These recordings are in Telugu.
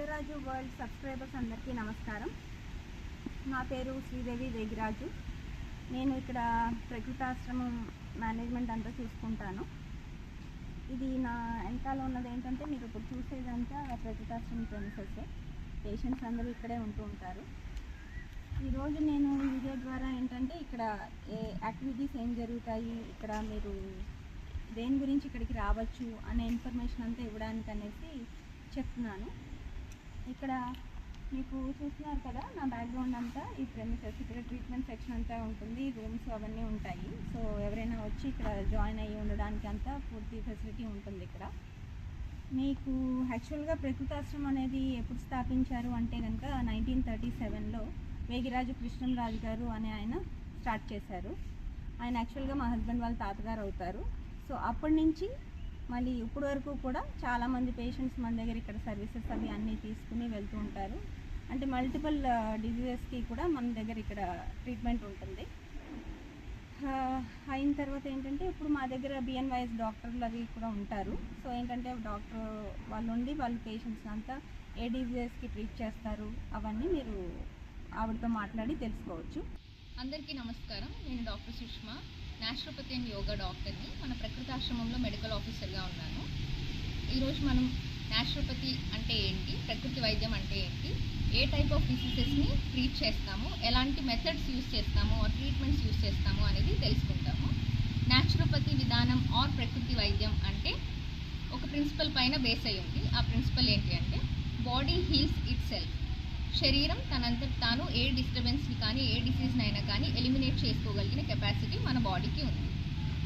వేగరాజు వరల్డ్ సబ్స్క్రైబర్స్ అందరికీ నమస్కారం. నా పేరు శ్రీదేవి వేగిరాజు. నేను ఇక్కడ ప్రకృతాశ్రమం మేనేజ్మెంట్ అంతా చూసుకుంటాను. ఇది నా వెనకాల ఉన్నది ఏంటంటే మీరు ఇప్పుడు చూసేదంతా ప్రకృతాశ్రమం ప్రెమిసెస్ పేషెంట్స్ అందరూ ఇక్కడే ఉంటూ ఉంటారు. ఈరోజు నేను వీడియో ద్వారా ఏంటంటే ఇక్కడ ఏ యాక్టివిటీస్ ఏం జరుగుతాయి ఇక్కడ మీరు దేని గురించి ఇక్కడికి రావచ్చు అనే ఇన్ఫర్మేషన్ అంతా ఇవ్వడానికి అనేసి చెప్తున్నాను. ఇక్కడ మీకు చూస్తున్నారు కదా నా బ్యాక్గ్రౌండ్ అంతా ఈ ప్రెమిసెస్ ఇక్కడ ట్రీట్మెంట్ సెక్షన్ అంతా ఉంటుంది రూమ్స్ అవన్నీ ఉంటాయి. సో ఎవరైనా వచ్చి ఇక్కడ జాయిన్ అయ్యి ఉండడానికి అంతా పూర్తి ఫెసిలిటీ ఉంటుంది ఇక్కడ. మీకు యాక్చువల్గా ప్రకృతాశ్రమం అనేది ఎప్పుడు స్థాపించారు అంటే కనుక నైన్టీన్ థర్టీ సెవెన్లో వేగిరాజు కృష్ణంరాజు గారు అనే ఆయన స్టార్ట్ చేశారు. ఆయన యాక్చువల్గా మా హస్బెండ్ వాళ్ళ తాతగారు అవుతారు. సో అప్పటి నుంచి మళ్ళీ ఇప్పటి వరకు కూడా చాలామంది పేషెంట్స్ మన దగ్గర ఇక్కడ సర్వీసెస్ అవి అన్నీ తీసుకుని వెళ్తూ ఉంటారు. అంటే మల్టిపుల్ డిజీజెస్కి కూడా మన దగ్గర ఇక్కడ ట్రీట్మెంట్ ఉంటుంది. అయిన తర్వాత ఏంటంటే ఇప్పుడు మా దగ్గర బిఎన్వైఎస్ డాక్టర్లు అవి కూడా ఉంటారు. సో ఏంటంటే డాక్టర్ వాళ్ళు ఉండి వాళ్ళు పేషెంట్స్ అంతా ఏ డిజీజెస్కి ట్రీట్ చేస్తారు అవన్నీ మీరు ఆవిడతో మాట్లాడి తెలుసుకోవచ్చు. అందరికీ నమస్కారం. నేను doctor Sushma. Naturopathy and yoga డాక్టర్ని. మన ప్రకృతి ఆశ్రమంలో మెడికల్ ఆఫీసర్గా ఉన్నాను. ఈరోజు మనం నేచురోపతి అంటే ఏంటి? ప్రకృతి వైద్యం అంటే ఏంటి? ఏ టైప్ ఆఫ్ డిసీజెస్ని ట్రీట్ చేస్తాము? ఎలాంటి మెథడ్స్ యూస్ చేస్తాము? ఆ ట్రీట్మెంట్స్ యూస్ చేస్తాము? అనేది తెలుసుకుంటాము. న్యాచురోపతి విధానం ఆర్ ప్రకృతి వైద్యం అంటే ఒక ప్రిన్సిపల్ పైన బేస్ అయి ఉంది ఆ ప్రిన్సిపల్ ఏంటి అంటే బాడీ హీల్స్ ఇట్ సెల్ఫ్. శరీరం తనంతట తాను ఏ డిస్టర్బెన్స్ని కానీ ఏ డిసీజ్ని అయినా కానీ ఎలిమినేట్ చేసుకోగలిగిన కెపాసిటీ మన బాడీకి ఉంది.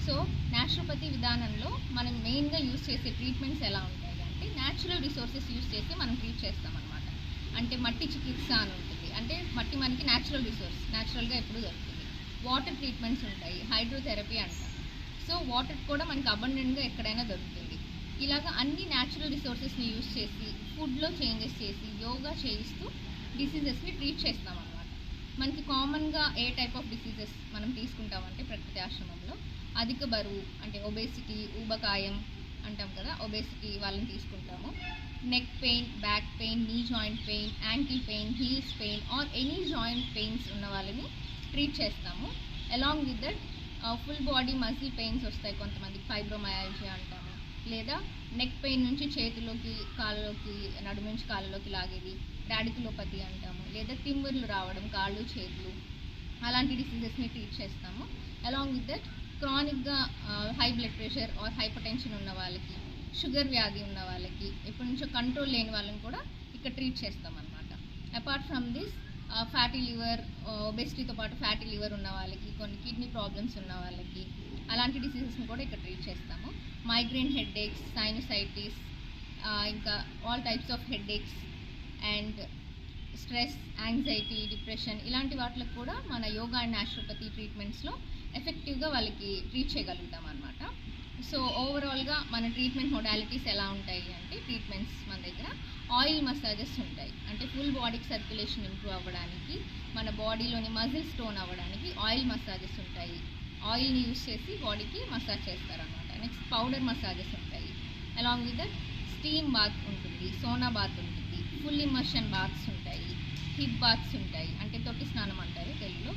సో న్యాచురోపతి విధానంలో మనం మెయిన్గా యూస్ చేసే ట్రీట్మెంట్స్ ఎలా ఉంటాయి అంటే న్యాచురల్ రిసోర్సెస్ యూస్ చేసి మనం ట్రీట్ చేస్తాం అనమాట అంటే మట్టి చికిత్స అని ఉంటుంది. అంటే మట్టి మనకి న్యాచురల్ రిసోర్స్ న్యాచురల్గా ఎప్పుడు దొరుకుతుంది. వాటర్ ట్రీట్మెంట్స్ ఉంటాయి హైడ్రోథెరపీ అంటాం. సో వాటర్ కూడా మనకి అబండెంట్గా ఎక్కడైనా దొరుకుతుంది. ఇలాగ అన్ని న్యాచురల్ రిసోర్సెస్ని యూస్ చేసి ఫుడ్లో చేంజెస్ చేసి యోగా చేయిస్తూ డిసీజెస్ని ట్రీట్ చేస్తాం అనమాట మనకి కామన్గా ఏ టైప్ ఆఫ్ డిసీజెస్ మనం తీసుకుంటామంటే ప్రకృతి ఆశ్రమంలో అధిక బరువు అంటే ఒబేసిటీ ఊబకాయం అంటాం కదా ఒబేసిటీ వాళ్ళని తీసుకుంటాము. Neck pain back pain knee joint pain ankle pain heels pain or any joint pains ఉన్న వాళ్ళని ట్రీట్ చేస్తాము. Along with that full body muscle pains వస్తాయి కొంతమంది ఫైబ్రోమయాలజీ అంటాము. లేదా నెక్ పెయిన్ నుంచి చేతిలోకి కాళ్ళలోకి నడుము నుంచి కాళ్ళలోకి లాగేది రాడికులోపతి అంటాము. లేదా తిమ్మిర్లు రావడం కాళ్ళు చేతులు అలాంటి డిసీజెస్ని ట్రీట్ చేస్తాము. Along with that క్రానిక్గా high blood pressure or hypertension ఉన్న వాళ్ళకి షుగర్ వ్యాధి ఉన్న వాళ్ళకి ఎప్పటి నుంచో కంట్రోల్ లేని వాళ్ళని కూడా ఇక్కడ ట్రీట్ చేస్తాం అనమాట apart from this fatty liver ఒబెసిటీతో పాటు ఫ్యాటీ లివర్ ఉన్న వాళ్ళకి కొన్ని కిడ్నీ ప్రాబ్లమ్స్ ఉన్న వాళ్ళకి అలాంటి డిసీజెస్ని కూడా ఇక్కడ ట్రీట్ చేస్తాము. మైగ్రేన్ హెడ్ఏక్స్ సైనసైటిస్ ఇంకా all types of headaches and stress anxiety depression ఇలాంటి వాటికి కూడా మన యోగా అండ్ న్యాచురోపతి ట్రీట్మెంట్స్లో ఎఫెక్టివ్గా వాళ్ళకి ట్రీట్ చేయగలుగుతాం అనమాట సో ఓవరాల్గా మన ట్రీట్మెంట్ మొడాలిటీస్ ఎలా ఉంటాయి అంటే ట్రీట్మెంట్స్ మన దగ్గర ఆయిల్ మసాజెస్ ఉంటాయి. అంటే ఫుల్ బాడీకి సర్క్యులేషన్ ఇంప్రూవ్ అవ్వడానికి మన బాడీలోని మజిల్స్ స్టోన్ అవ్వడానికి ఆయిల్ మసాజెస్ ఉంటాయి. ఆయిల్ని యూస్ చేసి బాడీకి మసాజ్ చేస్తారనమాట నెక్స్ట్ పౌడర్ మసాజెస్ ఉంటాయి. Along with that steam bath ఉంటుంది సోనా బాత్ ఉంటుంది. ఫుల్ ఇమర్షన్ బాత్స్ ఉంటాయి హిప్ బాత్స్ ఉంటాయి అంటే తొట్టి స్నానం అంటారు తెలుగులో.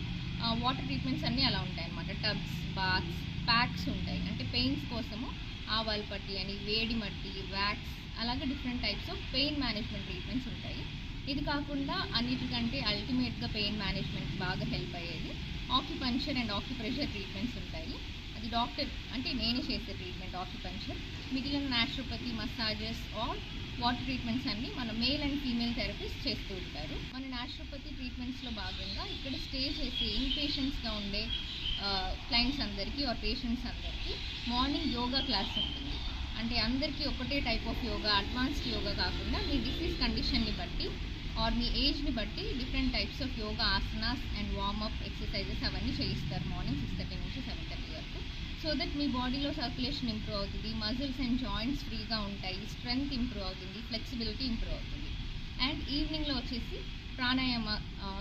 వాటర్ ట్రీట్మెంట్స్ అన్నీ అలా ఉంటాయి అనమాట టబ్స్ బాత్స్ ప్యాక్స్ ఉంటాయి. అంటే పెయిన్స్ కోసము ఆవాల పట్టి అని వేడి మట్టి వ్యాక్స్ అలాగే different types of pain management treatments ఉంటాయి. ఇది కాకుండా అన్నిటికంటే అల్టిమేట్గా పెయిన్ మేనేజ్మెంట్ బాగా హెల్ప్ అయ్యేది ఆక్యుపంచర్ అండ్ ఆక్యుప్రెషర్ ట్రీట్మెంట్స్ ఉంటాయి. అది డాక్టర్ అంటే నేనే చేసే ట్రీట్మెంట్ ఆక్యుపంచర్ మిగిలిన naturopathy massages or water treatments అన్నీ మన మేల్ అండ్ ఫీమేల్ థెరపిస్ట్ చేస్తూ ఉంటారు. మన నాచురోపతి ట్రీట్మెంట్స్లో భాగంగా ఇక్కడ స్టే చేసే ఇన్ పేషెంట్స్గా ఉండే క్లయింట్స్ అందరికీ ఆర్ పేషెంట్స్ అందరికీ మార్నింగ్ యోగా క్లాస్ ఉంటుంది. అంటే అందరికీ ఒకటే type of yoga advanced yoga కాకుండా మీ డిసీజ్ కండిషన్ని బట్టి ఆర్ మీ ఏజ్ని బట్టి different types of yoga asanas and warm up exercises అవన్నీ చేయిస్తారు మార్నింగ్ సిక్స్ థర్టీ నుంచి సెవెన్ థర్టీ వరకు సో దట్ మీ బాడీలో సర్క్యులేషన్ ఇంప్రూవ్ అవుతుంది మజిల్స్ అండ్ జాయింట్స్ ఫ్రీగా ఉంటాయి స్ట్రెంగ్త్ ఇంప్రూవ్ అవుతుంది ఫ్లెక్సిబిలిటీ ఇంప్రూవ్ అవుతుంది. అండ్ ఈవినింగ్లో వచ్చేసి ప్రాణాయామ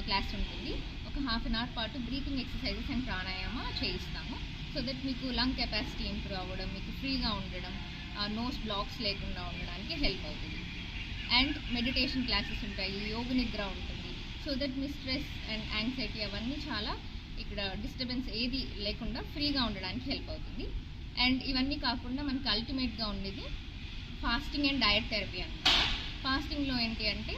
క్లాస్ ఉంటుంది. ఒక హాఫ్ అన్ అవర్ పాటు బ్రీతింగ్ ఎక్సర్సైజెస్ అండ్ ప్రాణాయామ చేయిస్తాము. సో దట్ మీకు లంగ్ కెపాసిటీ ఇంప్రూవ్ అవ్వడం మీకు ఫ్రీగా ఉండడం నోస్ బ్లాక్స్ లేకుండా ఉండడానికి హెల్ప్ అవుతుంది. అండ్ మెడిటేషన్ క్లాసెస్ ఉంటాయి యోగ నిద్ర ఉంటుంది. సో దట్ మీ స్ట్రెస్ అండ్ యాంగ్జైటీ అవన్నీ చాలా ఇక్కడ డిస్టర్బెన్స్ ఏది లేకుండా ఫ్రీగా ఉండడానికి హెల్ప్ అవుతుంది. అండ్ ఇవన్నీ కాకుండా మనకి అల్టిమేట్గా ఉండేది ఫాస్టింగ్ అండ్ డయట్ థెరపీ అనమాట ఫాస్టింగ్లో ఏంటి అంటే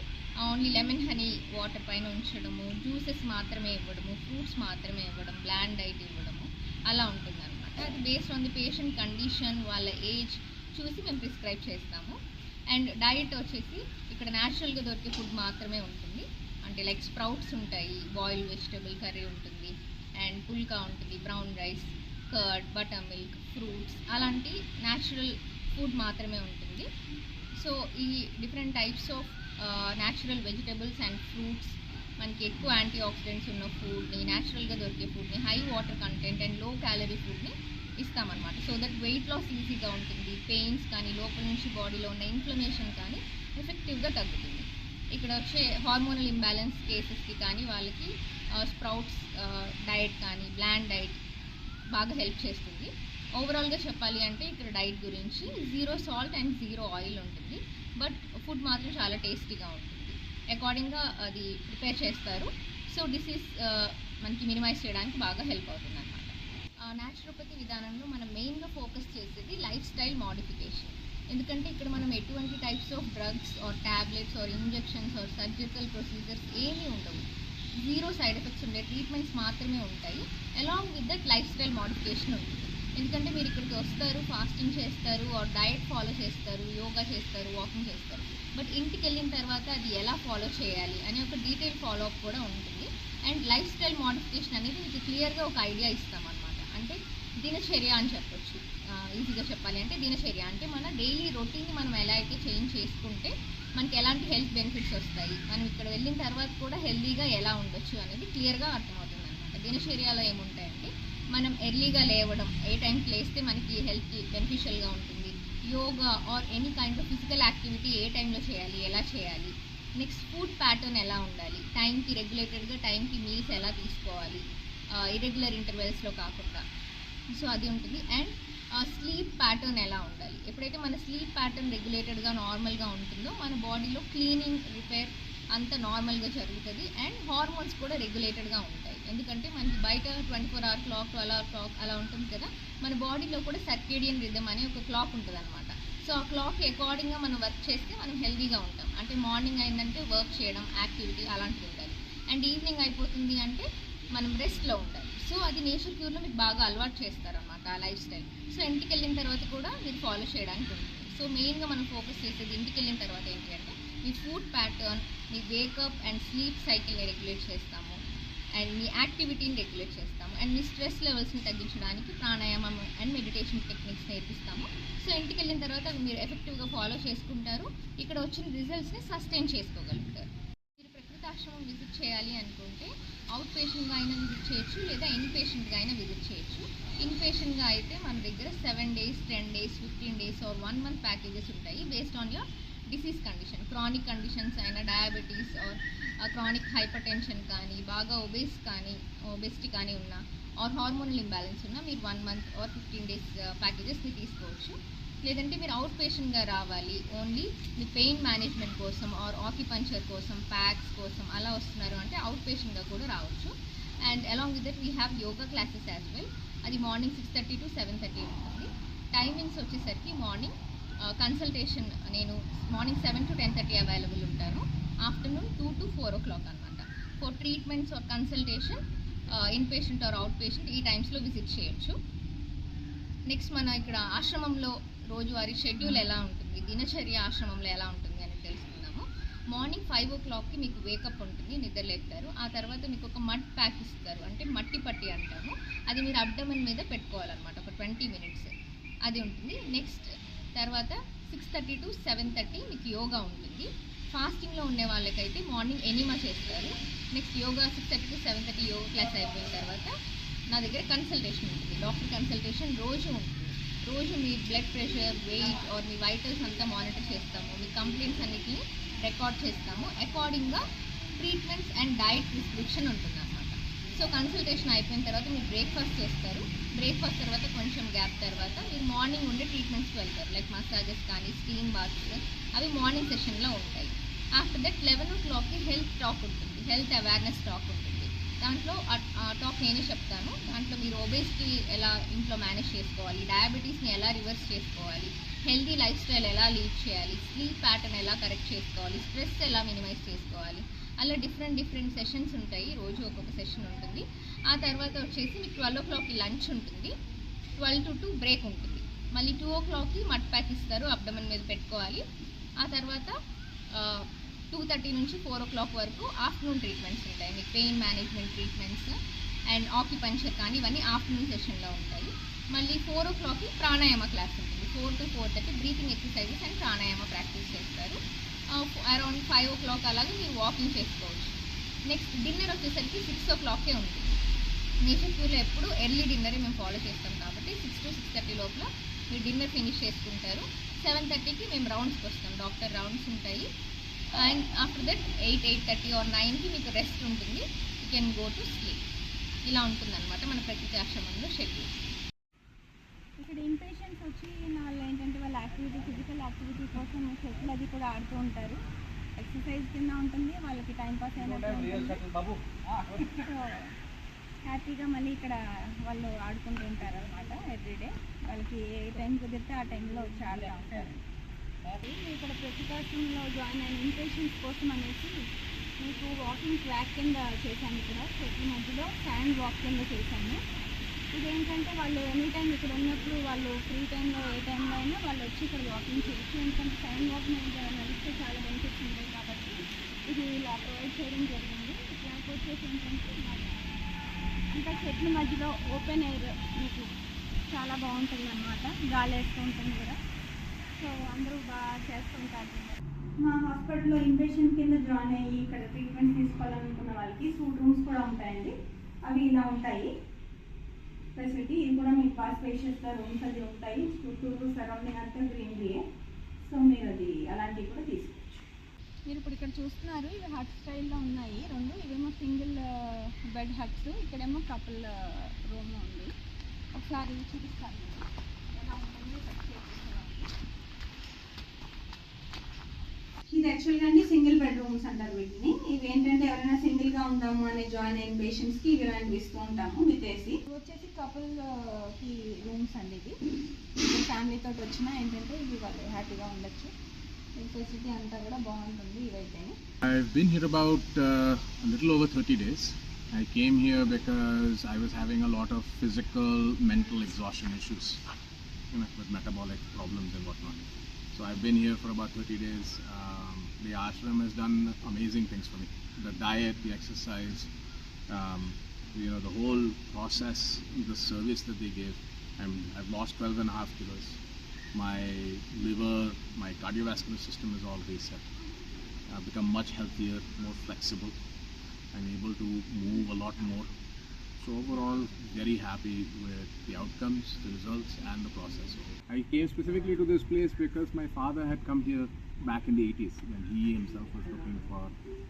ఓన్లీ లెమన్ హనీ వాటర్ పైన ఉంచడము జ్యూసెస్ మాత్రమే ఇవ్వడము ఫ్రూట్స్ మాత్రమే ఇవ్వడం బ్లాండ్ డైట్ ఇవ్వడము అలా ఉంటుంది అనమాట అది based on the patient condition వాళ్ళ ఏజ్ చూసి మేము ప్రిస్క్రైబ్ చేస్తాము. అండ్ డైట్ వచ్చేసి ఇక్కడ న్యాచురల్గా దొరికే ఫుడ్ మాత్రమే ఉంటుంది. అంటే లైక్ స్ప్రౌట్స్ ఉంటాయి బాయిల్ వెజిటబుల్ కర్రీ ఉంటుంది అండ్ పుల్కా ఉంటుంది brown rice curd buttermilk fruits అలాంటి న్యాచురల్ ఫుడ్ మాత్రమే ఉంటుంది. సో ఈ different types of natural vegetables and fruits మనకి ఎక్కువ యాంటీ ఆక్సిడెంట్స్ ఉన్న ఫుడ్ని న్యాచురల్గా దొరికే ఫుడ్ని high water content and low calorie ఫుడ్ని ఇస్తామన్నమాట. సో దట్ వెయిట్ లాస్ ఈజీగా ఉంటుంది. పెయిన్స్ కానీ లోపల నుంచి బాడీలో ఉన్న ఇన్ఫ్లమేషన్ కానీ ఎఫెక్టివ్గా తగ్గుతుంది. ఇక్కడ వచ్చే హార్మోనల్ ఇంబ్యాలెన్స్ కేసెస్కి కానీ వాళ్ళకి స్ప్రౌట్స్ డైట్ కానీ బ్లాండ్ డైట్ బాగా హెల్ప్ చేస్తుంది. ఓవరాల్గా చెప్పాలి అంటే ఇక్కడ డైట్ గురించి zero salt and zero oil ఉంటుంది. బట్ ఫుడ్ మాత్రం చాలా టేస్టీగా ఉంటుంది. అకార్డింగ్గా అది ప్రిపేర్ చేస్తారు. సో డిసీజ్ మనకి మినిమైజ్ చేయడానికి బాగా హెల్ప్ అవుతుంది అనమాట న్యాచురోపతి విధానంలో మనం మెయిన్గా ఫోకస్ చేసేది లైఫ్ స్టైల్ మోడిఫికేషన్ ఎందుకంటే ఇక్కడ మనం ఎటువంటి types of drugs or tablets or injections or surgical procedures ఏమీ ఉండవు. జీరో సైడ్ ఎఫెక్ట్స్ ఉండే ట్రీట్మెంట్స్ మాత్రమే ఉంటాయి. Along with that lifestyle modification ఉంటుంది. ఎందుకంటే మీరు ఇక్కడికి వస్తారు ఫాస్టింగ్ చేస్తారు ఆర్ డయట్ ఫాలో చేస్తారు యోగా చేస్తారు వాకింగ్ చేస్తారు. బట్ ఇంటికి వెళ్ళిన తర్వాత అది ఎలా ఫాలో చేయాలి అనే ఒక డీటెయిల్ ఫాలో అప్ కూడా ఉంటుంది. అండ్ లైఫ్ స్టైల్ మోడిఫికేషన్ అనేది మీకు క్లియర్గా ఒక ఐడియా ఇస్తామన్నమాట. అంటే దినచర్య అని చెప్పచ్చు. ఈజీగా చెప్పాలి అంటే దినచర్య. అంటే మన డైలీ రొటీన్ని మనం ఎలా అయితే చేంజ్ చేసుకుంటే మనకి ఎలాంటి హెల్త్ బెనిఫిట్స్ వస్తాయి? మనం ఇక్కడ వెళ్ళిన తర్వాత కూడా హెల్తీగా ఎలా ఉండొచ్చు అనేది క్లియర్గా అర్థమవుతుంది అనమాట దినచర్యలో ఏముంటాయంటే మనం ఎర్లీగా లేవడం ఏ టైంకి లేస్తే మనకి హెల్త్కి బెనిఫిషియల్గా ఉంటుంది. Yoga or any kind of physical activity ఏ టైంలో చేయాలి ఎలా చేయాలి? నెక్స్ట్ ఫుడ్ ప్యాటర్న్ ఎలా ఉండాలి? టైంకి రెగ్యులేటెడ్గా టైంకి మీల్స్ ఎలా తీసుకోవాలి? ఇరెగ్యులర్ ఇంటర్వెల్స్లో కాకుండా. సో అది ఉంటుంది. అండ్ స్లీప్ ప్యాటర్న్ ఎలా ఉండాలి? ఎప్పుడైతే మన స్లీప్ ప్యాటర్న్ రెగ్యులేటెడ్గా నార్మల్గా ఉంటుందో మన బాడీలో క్లీనింగ్ రిపేర్ అంత నార్మల్గా జరుగుతుంది అండ్ హార్మోన్స్ కూడా రెగ్యులేటెడ్గా ఉంటాయి. ఎందుకంటే మనకి బయట twenty four hour clock twelve hour clock అలా ఉంటుంది కదా మన బాడీలో కూడా సర్కేడియన్ రిథమ్ అనే ఒక క్లాక్ ఉంటుంది అనమాట సో ఆ క్లాక్ అకార్డింగ్గా మనం వర్క్ చేస్తే మనం హెల్దీగా ఉంటాం. అంటే మార్నింగ్ అయిందంటే వర్క్ చేయడం యాక్టివిటీ అలాంటివి ఉండాలి. అండ్ ఈవినింగ్ అయిపోతుంది అంటే మనం రెస్ట్లో ఉండాలి. సో అది నేచర్ క్యూర్లో మీకు బాగా అలవాటు చేస్తారు ఆ లైఫ్ స్టైల్ సో ఇంటికి వెళ్ళిన తర్వాత కూడా మీరు ఫాలో చేయడానికి ఉంటుంది. సో మెయిన్గా మనం ఫోకస్ చేసేది ఇంటికి వెళ్ళిన తర్వాత ఏంటి అంటే మీ ఫుడ్ ప్యాటర్న్ మీ వేకప్ అండ్ స్లీప్ సైకిల్ని రెగ్యులేట్ చేస్తాము. అండ్ మీ యాక్టివిటీని రెగ్యులేట్ చేస్తాము. అండ్ మీ స్ట్రెస్ లెవెల్స్ని తగ్గించడానికి ప్రాణాయామం అండ్ మెడిటేషన్ టెక్నిక్స్ నేర్పిస్తాము. సో ఇంటికి వెళ్ళిన తర్వాత అవి మీరు ఎఫెక్టివ్గా ఫాలో చేసుకుంటారు. ఇక్కడ వచ్చిన రిజల్ట్స్ని సస్టైన్ చేసుకోగలుగుతారు. మీరు ప్రకృతి ఆశ్రమం విజిట్ చేయాలి అనుకుంటే అవుట్ పేషెంట్గా అయినా విజిట్ చేయొచ్చు లేదా ఇన్ పేషెంట్గా అయినా విజిట్ చేయొచ్చు. ఇన్ పేషెంట్గా అయితే మన దగ్గర seven days ten days fifteen days or one month packages ఉంటాయి based on your disease condition. Chronic conditions అయినా diabetes or chronic hypertension కానీ బాగా ఒబేస్ కానీ ఒబెసిటీ కానీ ఉన్న ఆర్ హార్మోనల్ ఇంబ్యాలెన్స్ ఉన్న మీరు one month or fifteen days ప్యాకేజెస్ని తీసుకోవచ్చు. లేదంటే మీరు అవుట్ పేషెంట్గా రావాలి ఓన్లీ మీ పెయిన్ మేనేజ్మెంట్ కోసం ఆర్ ఆక్యుపంచర్ కోసం ప్యాక్స్ కోసం అలా వస్తున్నారు అంటే అవుట్ పేషెంట్గా కూడా రావచ్చు. And along with that we have yoga classes as well అది morning six thirty to seven thirty ఉంటుంది టైమింగ్స్ వచ్చేసరికి మార్నింగ్ కన్సల్టేషన్ నేను morning seven to ten thirty available ఉంటాను. Afternoon two to four o'clock అనమాట for treatments or consultation inpatient or outpatient ఈ టైమ్స్లో విజిట్ చేయొచ్చు. నెక్స్ట్ మన ఇక్కడ ఆశ్రమంలో రోజువారీ షెడ్యూల్ ఎలా ఉంటుంది? దినచర్య ఆశ్రమంలో ఎలా ఉంటుంది? మార్నింగ్ ఫైవ్ ఓ క్లాక్కి మీకు వేకప్ ఉంటుంది నిద్ర లేపుతారు. ఆ తర్వాత మీకు ఒక మడ్ ప్యాక్ ఇస్తారు. అంటే మట్టి పట్టి అంటాము. అది మీరు అబ్డమన్ మీద పెట్టుకోవాలన్నమాట. ఒక ట్వంటీ మినిట్స్. అది ఉంటుంది. నెక్స్ట్ తర్వాత six thirty to seven thirty మీకు యోగా ఉంటుంది. ఫాస్టింగ్లో ఉండే వాళ్ళకైతే మార్నింగ్ ఎనిమా చేస్తారు. Next yoga six thirty to seven thirty yoga class అయిపోయిన తర్వాత నా దగ్గర కన్సల్టేషన్ ఉంటుంది. డాక్టర్ కన్సల్టేషన్ రోజు ఉంటుంది. రోజు మీ బ్లడ్ ప్రెషర్ వెయిట్ ఆర్ మీ వైటల్స్ అంతా మానిటర్ చేస్తాము. మీ కంప్లైంట్స్ అన్నిటిని రికార్డ్ చేస్తాము. అకార్డింగ్గా ట్రీట్మెంట్స్ అండ్ డైట్ ప్రిస్క్రిప్షన్ ఉంటుంది అనమాట సో కన్సల్టేషన్ అయిపోయిన తర్వాత మీరు బ్రేక్ఫాస్ట్ చేస్తారు. బ్రేక్ఫాస్ట్ తర్వాత కొంచెం గ్యాప్ తర్వాత మీరు మార్నింగ్ ఉండే ట్రీట్మెంట్స్కి వెళ్తారు. లైక్ మసాజెస్ కానీ స్టీమ్ బాత్స్ అవి మార్నింగ్ సెషన్లో ఉంటాయి. ఆఫ్టర్ దట్ లెవెన్ ఓ క్లాక్కి హెల్త్ టాక్ ఉంటుంది. హెల్త్ అవేర్నెస్ టాక్ ఉంటుంది. దాంట్లో టాక్ నేనే చెప్తాను. దాంట్లో మీరు ఓబేస్కి ఎలా ఇంట్లో మేనేజ్ చేసుకోవాలి డయాబెటీస్ని ఎలా రివర్స్ చేసుకోవాలి హెల్తీ లైఫ్ స్టైల్ ఎలా లీడ్ చేయాలి స్లీప్ ప్యాటర్న్ ఎలా కరెక్ట్ చేసుకోవాలి స్ట్రెస్ ఎలా మినిమైజ్ చేసుకోవాలి అలా డిఫరెంట్ డిఫరెంట్ సెషన్స్ ఉంటాయి. రోజు ఒక్కొక్క సెషన్ ఉంటుంది. ఆ తర్వాత వచ్చేసి మీకు ట్వెల్వ్ ఓ క్లాక్కి లంచ్ ఉంటుంది. ట్వెల్వ్ టు టూ బ్రేక్ ఉంటుంది. మళ్ళీ టూ ఓ క్లాక్కి మడ్ ప్యాక్ ఇస్తారు అబ్డమన్ మీద పెట్టుకోవాలి. ఆ తర్వాత టూ థర్టీ నుంచి ఫోర్ ఓ క్లాక్ వరకు ఆఫ్టర్నూన్ ట్రీట్మెంట్స్ ఉంటాయి. మీకు pain management treatments and acupuncture కానీ ఇవన్నీ ఆఫ్టర్నూన్ సెషన్లో ఉంటాయి. మళ్ళీ ఫోర్ ఓ క్లాక్కి ప్రాణాయామ క్లాస్ ఉంటుంది. Four to four thirty breathing exercises and pranayama practice చేస్తారు. అరౌండ్ ఫైవ్ ఓ క్లాక్ అలాగే మీరు వాకింగ్ చేసుకోవచ్చు. నెక్స్ట్ డిన్నర్ వచ్చేసరికి సిక్స్ ఓ క్లాకే ఉంటుంది. నేషన్ క్యూర్లో ఎప్పుడు ఎర్లీ డిన్నరే మేము ఫాలో చేస్తాం కాబట్టి సిక్స్ టు సిక్స్ థర్టీ లోపల మీరు డిన్నర్ ఫినిష్ చేసుకుంటారు. సెవెన్ థర్టీకి మేము రౌండ్స్కి వస్తాం. డాక్టర్ రౌండ్స్ ఉంటాయి. And after that eight eight thirty or నైన్కి మీకు రెస్ట్ ఉంటుంది. You can go to sleep ఇలా ఉంటుందన్నమాట మన ప్రకృతి ఆశ్రమంలో షెడ్యూల్ ఇక్కడ ఇన్పేషెంట్స్ వచ్చి వాళ్ళు ఏంటంటే వాళ్ళ యాక్టివిటీ ఫిజికల్ యాక్టివిటీ కోసం షటిల్ అది కూడా ఆడుతూ ఉంటారు. ఎక్సర్సైజ్ కింద ఉంటుంది వాళ్ళకి టైం పాస్ అయినట్టు ఉంటుంది. సో హ్యాపీగా మళ్ళీ ఇక్కడ వాళ్ళు ఆడుకుంటూ ఉంటారు అనమాట ఎవ్రీడే వాళ్ళకి ఏ టైం కుదిరితే ఆ టైంలో వచ్చి ఆడుతూ ఉంటారు ఇక్కడ ప్రతికాశంలో జాయిన్ అయిన ఇన్పేషెంట్స్ కోసం అనేసి మీకు వాకింగ్ ట్రాక్ కింద చేశాను ఇక్కడ. చెట్ల మధ్యలో శాండ్ వాక్ కింద చేశాను. ఇదేంటంటే వాళ్ళు ఎనీ టైం ఇక్కడ ఉన్నప్పుడు వాళ్ళు ఫ్రీ టైంలో ఏ టైంలో అయినా వాళ్ళు వచ్చి ఇక్కడ వాకింగ్ చేయొచ్చు. ఎందుకంటే శాండ్ వాక్ మీద నడిస్తే చాలా బెనిఫిట్స్ ఉంటాయి కాబట్టి ఇది ఇలా ప్రొవైడ్ చేయడం జరిగింది. ట్రాక్ వచ్చేసి ఏంటంటే ఇలాగా చెట్ల మధ్యలో ఓపెన్ ఎయిర్ మీకు చాలా బాగుంటుంది అన్నమాట గాలి వేస్తూ ఉంటుంది కూడా సో అందరూ బాగా చేస్తుంటారు. మా హాస్పిటల్లో ఇన్పేషెంట్ కింద జాయిన్ అయ్యి ఇక్కడ ట్రీట్మెంట్ తీసుకోవాలనుకున్న వాళ్ళకి సూట్ రూమ్స్ కూడా ఉంటాయండి. అవి ఇలా ఉంటాయి. ఫెసిలిటీ ఇది కూడా మీకు బాగా స్పేషియస్గా రూమ్స్ అది ఉంటాయి. చుట్టూరు సరౌండింగ్ అంతా గ్రీనరీయే సో మీరు అది అలాంటివి కూడా తీసుకోవచ్చు. మీరు ఇప్పుడు ఇక్కడ చూస్తున్నారు ఇవి హట్ స్టైల్లో ఉన్నాయి. రెండు ఇవేమో సింగిల్ బెడ్ హట్స్ ఇక్కడేమో కపుల్ రూమ్ ఉంది. ఒకసారి చూపిస్తాను. ఎలా ఉంటుంది సెట్ చేసేసేవాళ్ళు. ఇది యాక్చువల్గా అండి సింగిల్ బెడ్రూమ్స్ అంటారు వీటిని ఇవి ఏంటంటే ఎవరైనా సింగిల్గా ఉందాము అనే జాయిన్ అయిన పేషెంట్స్కి ఇవి ఇలాంటివి ఇస్తూ ఉంటాము విత్ ఏసీ వచ్చేసి కపుల్కి రూమ్స్ అండి ఇది ఫ్యామిలీ తోటి వచ్చినా ఏంటంటే ఇవి వాళ్ళు హ్యాపీగా ఉండొచ్చు ఫెసిలిటీ అంతా కూడా బాగుంటుంది ఇవైతే I've been here about uh, a little over 30 days. I came here because I was having a lot of physical, mental exhaustion issues, you know, with metabolic problems and whatnot. So I've been here for about 30 days. Um, the ashram has done amazing things for me. The diet, the exercise, um, you know, the whole process, the service that they gave. I'm, I've lost 12 and a half kilos. My liver, my cardiovascular system is all reset. I've become much healthier, more flexible. I'm able to move a lot more. So overall, very happy with the outcomes, the results, and the process. I came specifically to this place because my father had come here back in the 80s when he himself was looking for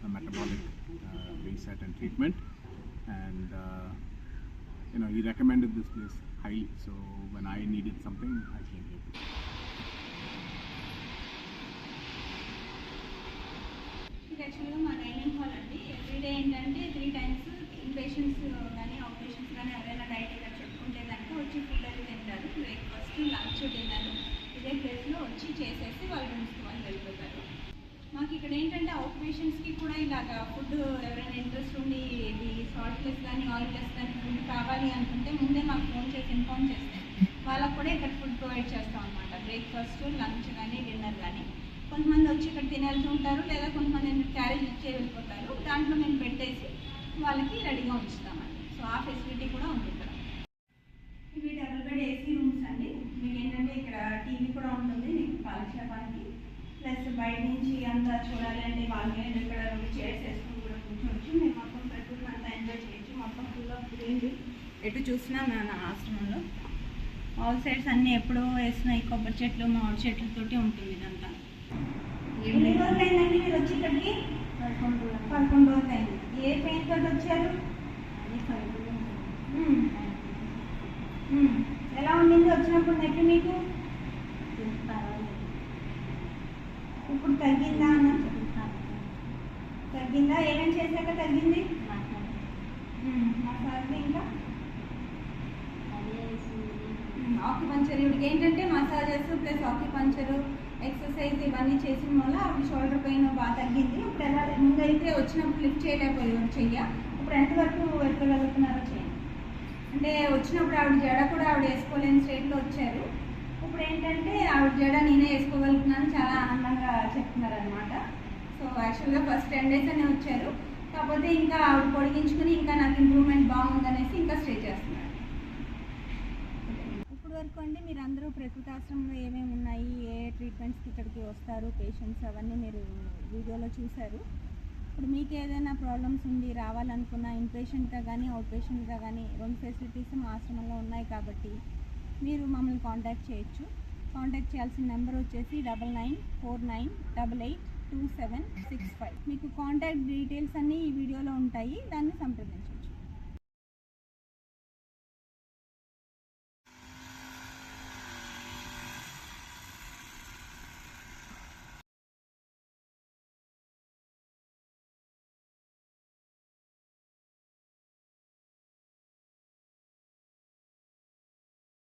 a metabolic uh, reset and treatment, and uh, you know he recommended this place highly. So when I needed something, I came here. ఇది యాక్చువల్గా మా డైనింగ్ హాల్ అండి ఎవ్రీడే ఏంటంటే త్రీ టైమ్స్ ఇన్ పేషెంట్స్ కానీ అవుట్ పేషెంట్స్ కానీ ఎవరైనా డైట్ ఇలా చెప్పుకుంటే కనుక వచ్చి ఫుడ్ అది తింటారు బ్రేక్ఫాస్ట్ లంచ్ డిన్నర్ ఇదే ప్లేస్లో వచ్చి చేసేసి వాళ్ళు రూమ్స్కి వెళ్ళిపోతారు. మాకు ఇక్కడ ఏంటంటే అవుట్ పేషెంట్స్కి కూడా ఇలాగా ఫుడ్ ఎవరైనా ఇంట్రెస్ట్ ఉండి ఇది సాల్ట్లెస్ కానీ ఆయిల్లెస్ కానీ ఫుడ్ కావాలి అనుకుంటే ముందే మాకు ఫోన్ చేసి ఇన్ఫార్మ్ చేస్తే వాళ్ళకు కూడా ఇక్కడ ఫుడ్ ప్రొవైడ్ చేస్తాం అనమాట బ్రేక్ఫాస్ట్ లంచ్ కానీ డిన్నర్ కానీ. కొంతమంది వచ్చి ఇక్కడ తినాల్సి ఉంటారు లేదా కొంతమంది క్యారేజ్ ఇచ్చే వెళ్ళిపోతారు. దాంట్లో మేము పెట్టేసి వాళ్ళకి రెడీగా ఉంచుతామండి సో ఆ ఫెసిలిటీ కూడా ఉంది ఇక్కడ. ఇవి డబుల్ బెడ్ ఏసీ రూమ్స్ అండి. మీకు ఏంటంటే ఇక్కడ టీవీ కూడా ఉంటుంది మీకు కాలక్షేపానికి ప్లస్ బయట నుంచి అంతా చూడాలి అంటే వాళ్ళ ఇక్కడ రెండు చైర్స్ వేసుకుని కూడా కూర్చోవచ్చు. మేము మొత్తం ప్రకృతి అంతా ఎంజాయ్ చేయొచ్చు. మొత్తం ఫుల్ ఆఫ్ గ్రీనరీ ఎటు చూసినా మన ఆశ్రమంలో. ఆల్ సైడ్స్ అన్నీ ఎప్పుడో వేసిన ఈ కొబ్బరి చెట్లు మామిడి చెట్లతోటి ఉంటుంది ఇదంతా. ఎన్ని రోజులు అయిందండి మీరు వచ్చి ఇక్కడికి? పదకొండు రోజులు. అయింది. ఏ పెయిన్ తోటి వచ్చారు. ఎలా ఉండింది వచ్చినప్పుడు నొప్పి మీకు? ఇప్పుడు తగ్గిందా అన్న? తగ్గిందా? ఏమేమి చేశాక తగ్గింది? మసాజ్ ఇంకా? ఆక్యుపంచర్ ఇవిడికి ఏంటంటే మసాజెస్ ప్లస్ ఆక్యుపంచరు ఎక్సర్సైజ్ ఇవన్నీ చేసిన వల్ల అప్పుడు షోల్డర్ పెయిన్ బాగా తగ్గింది. ఇప్పుడు ఎలా ముందైతే వచ్చినప్పుడు లిఫ్ట్ చేయలేకపోయారు చెయ్య. ఇప్పుడు ఎంతవరకు ఎక్కగలుగుతున్నారో చేయండి అంటే వచ్చినప్పుడు ఆవిడ జడ కూడా ఆవిడ వేసుకోలేని స్టేట్లో వచ్చారు. ఇప్పుడు ఏంటంటే ఆవిడ జడ నేనే వేసుకోగలుగుతున్నాను చాలా ఆనందంగా చెప్తున్నారు అనమాట సో యాక్చువల్గా ఫస్ట్ టెన్ డేస్ అనే వచ్చారు. కాకపోతే ఇంకా ఆవిడ పొడిగించుకుని ఇంకా నాకు ఇంప్రూవ్మెంట్ బాగుందనేసి ఇంకా స్టే చేస్తున్నారు. ఇప్పుడు వరకు అండి మీరు అందరూ ప్రకృతి ఆశ్రమంలో ఏమేమి ఉన్నాయి ఏ ట్రీట్మెంట్స్కి ఇక్కడికి వస్తారు పేషెంట్స్ అవన్నీ మీరు వీడియోలో చూశారు. ఇప్పుడు మీకు ఏదైనా ప్రాబ్లమ్స్ ఉండి రావాలనుకున్న ఇన్పేషెంట్గా కానీ అవుట్ పేషెంట్గా కానీ రెండు ఫెసిలిటీస్ మా ఆశ్రమంలో ఉన్నాయి కాబట్టి మీరు మమ్మల్ని కాంటాక్ట్ చేయొచ్చు. కాంటాక్ట్ చేయాల్సిన నెంబర్ వచ్చేసి double nine four nine double eight two seven six five మీకు కాంటాక్ట్ డీటెయిల్స్ అన్నీ ఈ వీడియోలో ఉంటాయి. దాన్ని సంప్రదించండి.